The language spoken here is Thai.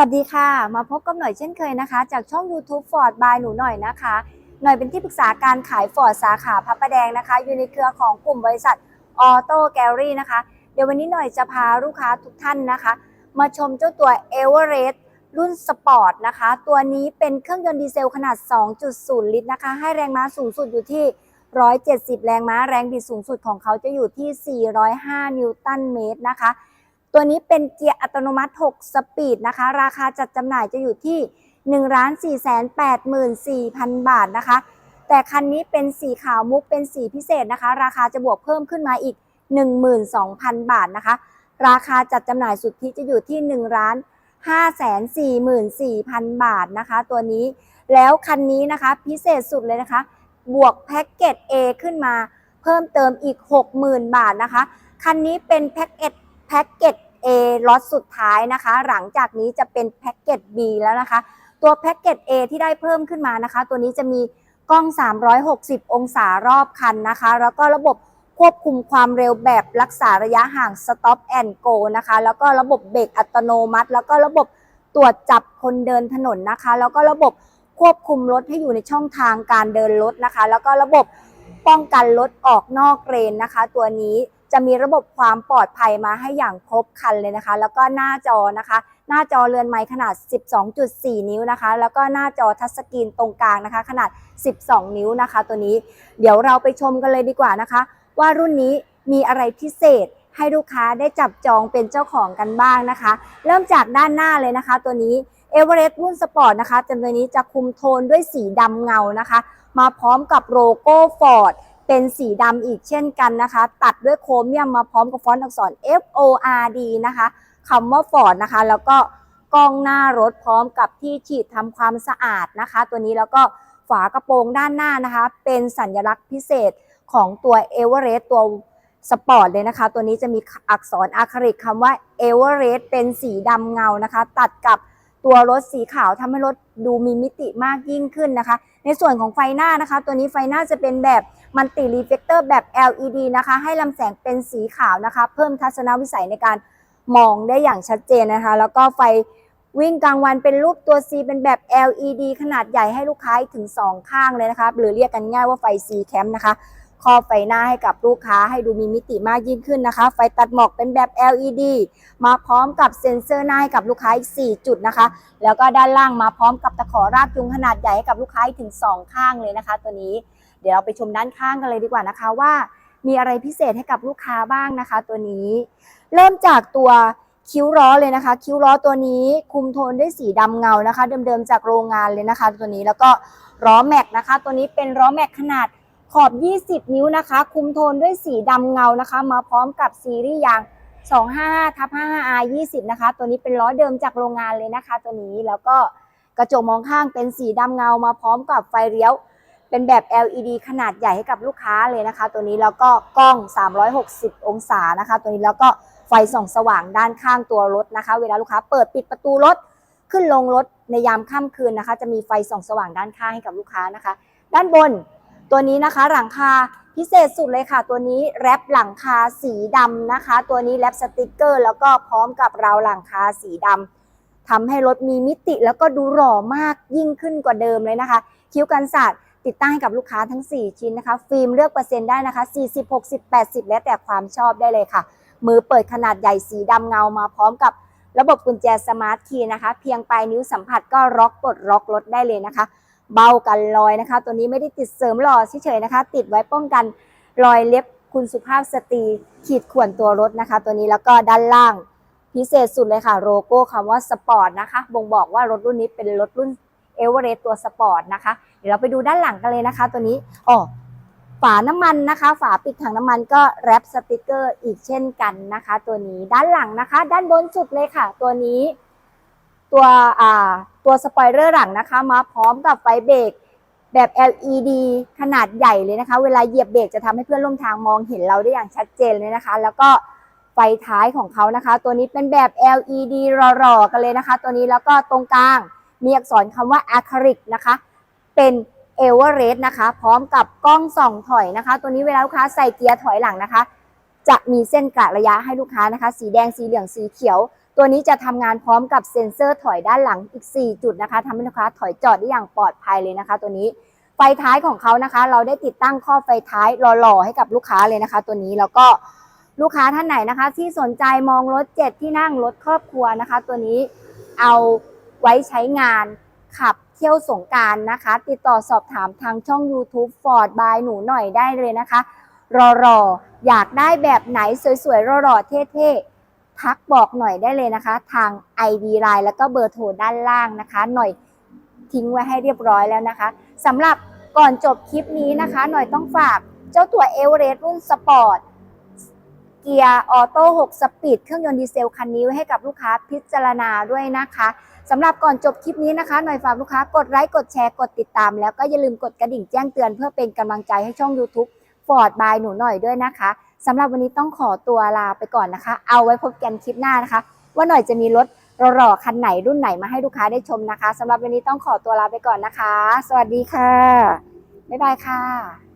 วัสดีค่ะ มาพบกับหน่อยเช่นเคยนะคะ จากช่อง YouTube Ford by หนูหน่อยนะคะ หน่อยเป็นที่ปรึกษาการขายฟอร์ดสาขาพระประแดงนะคะ อยู่ในเครือของกลุ่มบริษัทออโต้แกลลี่นะคะ เดี๋ยววันนี้หน่อยจะพาลูกค้าทุกท่านนะคะ มาชมเจ้าตัว e v e r e s t รุ่นสปอร์ตนะคะ ตัวนี้เป็นเครื่องยนต์ดีเซลขนาด 2.0 ลิตรนะคะ ให้แรงม้าสูงสุดอยู่ที่ 170 แรงม้า แรงบิดสูงสุดของเขาจะอยู่ที่ 405 นิวตันเมตรนะคะ ตัวนี้เป็นเกียร์อัตโนมัติ 6 สปีดนะคะ ราคาจัดจำหน่ายจะอยู่ที่ 1 4 8 4 0 0 0 บาทนะคะ แต่คันนี้เป็นสีขาวมุกเป็นสีพิเศษนะคะ ราคาจะบวกเพิ่มขึ้นมาอีก 12,000 บาทนะคะ ราคาจัดจำหน่ายสุทธิจะอยู่ที่1ล้าน544,000 บาทนะคะ ตัวนี้แล้วคันนี้นะคะพิเศษสุดเลยนะคะ บวกแพ็กเกจ A ขึ้นมา เพิ่มเติมอีก 60,000 บาทนะคะ คันนี้เป็นแพ็กเกจแพ็กเกจ ล็อตสุดท้ายนะคะ หลังจากนี้จะเป็นแพ็กเกจ B แล้วนะคะ ตัวแพ็กเกจ A ที่ได้เพิ่มขึ้นมานะคะ ตัวนี้จะมีกล้อง 360 องศารอบคันนะคะ แล้วก็ระบบควบคุมความเร็วแบบรักษาระยะห่าง Stop and Go นะคะ แล้วก็ระบบเบรกอัตโนมัติ แล้วก็ระบบตรวจจับคนเดินถนนนะคะ แล้วก็ระบบควบคุมรถให้อยู่ในช่องทางการเดินรถนะคะ แล้วก็ระบบป้องกันรถออกนอกเลนนะคะ ตัวนี้ จะมีระบบความปลอดภัยมาให้อย่างครบครันเลยนะคะ แล้วก็หน้าจอนะคะ หน้าจอเรือนไม้ขนาด 12.4 นิ้วนะคะ แล้วก็หน้าจอทัชสกรีนตรงกลางนะคะ ขนาด 12 นิ้วนะคะ ตัวนี้เดี๋ยวเราไปชมกันเลยดีกว่านะคะ ว่ารุ่นนี้มีอะไรพิเศษให้ลูกค้าได้จับจองเป็นเจ้าของกันบ้างนะคะ เริ่มจากด้านหน้าเลยนะคะ ตัวนี้เอเวอเรสต์รุ่นสปอร์ตนะคะจำตัวนี้จะคุมโทนด้วยสีดำเงานะคะ มาพร้อมกับโลโก้ฟอร์ด เป็นสีดำอีกเช่นกันนะคะ ตัดด้วยโครเมียมมาพร้อมกับฟอนต์อักษร F O R D นะคะคำว่าฟอร์ดนะคะ แล้วก็กล้องหน้ารถพร้อมกับที่ฉีดทำความสะอาดนะคะ ตัวนี้แล้วก็ฝากระโปรงด้านหน้านะคะ เป็นสัญลักษณ์พิเศษของตัวเอเวอเรสต์ตัวสปอร์ตเลยนะคะ ตัวนี้จะมีอักษรอะคริลิกคำว่าเอเวอเรสต์เป็นสีดำเงานะคะ ตัดกับตัวรถสีขาวทำให้รถดูมีมิติมากยิ่งขึ้นนะคะ ในส่วนของไฟหน้านะคะ ตัวนี้ไฟหน้าจะเป็นแบบ มันติรีเฟกเตอร์แบบ LED นะคะ ให้ลำแสงเป็นสีขาวนะคะ เพิ่มทัศนวิสัยในการมองได้อย่างชัดเจนนะคะ แล้วก็ไฟวิ่งกลางวันเป็นรูปตัว C เป็นแบบ LED ขนาดใหญ่ให้ลูกค้าถึง 2 ข้างเลยนะคะ หรือเรียกกันง่ายว่าไฟ C cam นะคะครอบไฟหน้าให้กับลูกค้าให้ดูมีมิติมากยิ่งขึ้นนะคะ ไฟตัดหมอกเป็นแบบ LED มาพร้อมกับเซ็นเซอร์หน้าให้กับลูกค้าอีก 4 จุดนะคะ แล้วก็ด้านล่างมาพร้อมกับตะขอรากจูงขนาดใหญ่ให้กับลูกค้าถึง 2 ข้างเลยนะคะ ตัวนี้ เดี๋ยวเราไปชมด้านข้างกันเลยดีกว่านะคะว่ามีอะไรพิเศษให้กับลูกค้าบ้างนะคะ ตัวนี้ เริ่มจากตัวคิ้วล้อเลยนะคะ คิ้วล้อตัวนี้คุมโทนด้วยสีดำเงานะคะ เดิมๆจากโรงงานเลยนะคะ ตัวนี้แล้วก็ล้อแม็กนะคะ ตัวนี้เป็นล้อแม็กขนาดขอบ 20 นิ้วนะคะ คุมโทนด้วยสีดำเงานะคะ มาพร้อมกับซีรีส์ยาง255ทับ 55R 20 นะคะ ตัวนี้เป็นล้อเดิมจากโรงงานเลยนะคะ ตัวนี้แล้วก็กระจกมองข้างเป็นสีดำเงามาพร้อมกับไฟเลี้ยว เป็นแบบ LED ขนาดใหญ่ให้กับลูกค้าเลยนะคะ ตัวนี้แล้วก็กล้อง 360 องศานะคะ ตัวนี้แล้วก็ไฟส่องสว่างด้านข้างตัวรถนะคะ เวลาลูกค้าเปิดปิดประตูรถขึ้นลงรถในยามค่ำคืนนะคะ จะมีไฟส่องสว่างด้านข้างให้กับลูกค้านะคะ ด้านบนตัวนี้นะคะหลังคาพิเศษสุดเลยค่ะ ตัวนี้แรปหลังคาสีดำนะคะ ตัวนี้แรปสติกเกอร์ แล้วก็พร้อมกับราวหลังคาสีดำทำให้รถมีมิติแล้วก็ดูหล่อมากยิ่งขึ้นกว่าเดิมเลยนะคะ คิ้วกันศาสตร์ ติดตั้งให้กับลูกค้าทั้ง 4 ชิ้นนะคะ ฟิล์มเลือกเปอร์เซ็นต์ได้นะคะ 40 60 80 แล้วแต่ความชอบได้เลยค่ะ มือเปิดขนาดใหญ่สีดำเงามาพร้อมกับระบบกุญแจสมาร์ทคีย์นะคะ เพียงปลายนิ้วสัมผัสก็ล็อกปลดล็อกรถได้เลยนะคะ เบากันรอยนะคะ ตัวนี้ไม่ได้ติดเสริมหล่อเฉยๆนะคะ ติดไว้ป้องกันรอยเล็บคุณสุภาพสตรีขีดข่วนตัวรถนะคะ ตัวนี้แล้วก็ด้านล่างพิเศษสุดเลยค่ะ โลโก้คำว่าสปอร์ตนะคะ บ่งบอกว่ารถรุ่นนี้เป็นรถรุ่น เอเวอเรสต์ตัวสปอร์ตนะคะ เดี๋ยวเราไปดูด้านหลังกันเลยนะคะ ตัวนี้อ๋อฝาน้ำมันนะคะ ฝาปิดถังน้ำมันก็แรปสติกเกอร์อีกเช่นกันนะคะ ตัวนี้ด้านหลังนะคะ ด้านบนสุดเลยค่ะ ตัวนี้ ตัวอ่าตัวสปอยเลอร์หลังนะคะ มาพร้อมกับไฟเบรกแบบ LED ขนาดใหญ่เลยนะคะ เวลาเหยียบเบรกจะทำให้เพื่อนร่วมทางมองเห็นเราได้อย่างชัดเจนเลยนะคะ แล้วก็ไฟท้ายของเขานะคะ ตัวนี้เป็นแบบ LED รอๆกันเลยนะคะ ตัวนี้แล้วก็ตรงกลาง มีอักษรคำว่า a c r y l i c นะคะเป็นเอเวอเรสต์นะคะ พร้อมกับกล้องส่องถอยนะคะ ตัวนี้เวลาลูกค้าใส่เกียร์ถอยหลังนะคะ จะมีเส้นกะระยะให้ลูกค้านะคะ สีแดงสีเหลืองสีเขียว ตัวนี้จะทำงานพร้อมกับเซ็นเซอร์ถอยด้านหลังอีก 4 จุดนะคะทำให้ลูกค้าถอยจอดได้อย่างปลอดภัยเลยนะคะ ตัวนี้ไฟท้ายของเขานะคะ เราได้ติดตั้งข้อไฟท้ายหล่อๆให้กับลูกค้าเลยนะคะ ตัวนี้แล้วก็ลูกค้าท่านไหนนะคะ ที่สนใจมองรถเจ็ดที่นั่งรถครอบครัวนะคะ ตัวนี้เอา ไว้ใช้งานขับเที่ยวสงการนะคะ ติดต่อสอบถามทางช่อง YouTube Ford by หนูหน่อยได้เลยนะคะ รอๆอยากได้แบบไหนสวยๆ รอๆเท่ๆ ทักบอกหน่อยได้เลยนะคะ ทาง ID Line แล้วก็เบอร์โทรด้านล่างนะคะ หน่อยทิ้งไว้ให้เรียบร้อยแล้วนะคะสำหรับก่อนจบคลิปนี้นะคะ หน่อยต้องฝากเจ้าตัวเอเวอเรสต์รุ่นสปอร์ตเกียร์ออโต้6สปีดเครื่องยนต์ดีเซลคันนี้ไว้ให้กับลูกค้าพิจารณาด้วยนะคะ สำหรับก่อนจบคลิปนี้นะคะหน่อยฝากลูกค้ากดไลค์กดแชร์กดติดตาม แล้วก็อย่าลืมกดกระดิ่งแจ้งเตือนเพื่อเป็นกำลังใจให้ช่อง YouTube ฟอร์ดบายหนูหน่อยด้วยนะคะสำหรับวันนี้ต้องขอตัวลาไปก่อนนะคะ เอาไว้พบกันคลิปหน้านะคะ ว่าหน่อยจะมีรถรอๆคันไหนรุ่นไหนมาให้ลูกค้าได้ชมนะคะสำหรับวันนี้ต้องขอตัวลาไปก่อนนะคะ สวัสดีค่ะบ๊ายบายค่ะ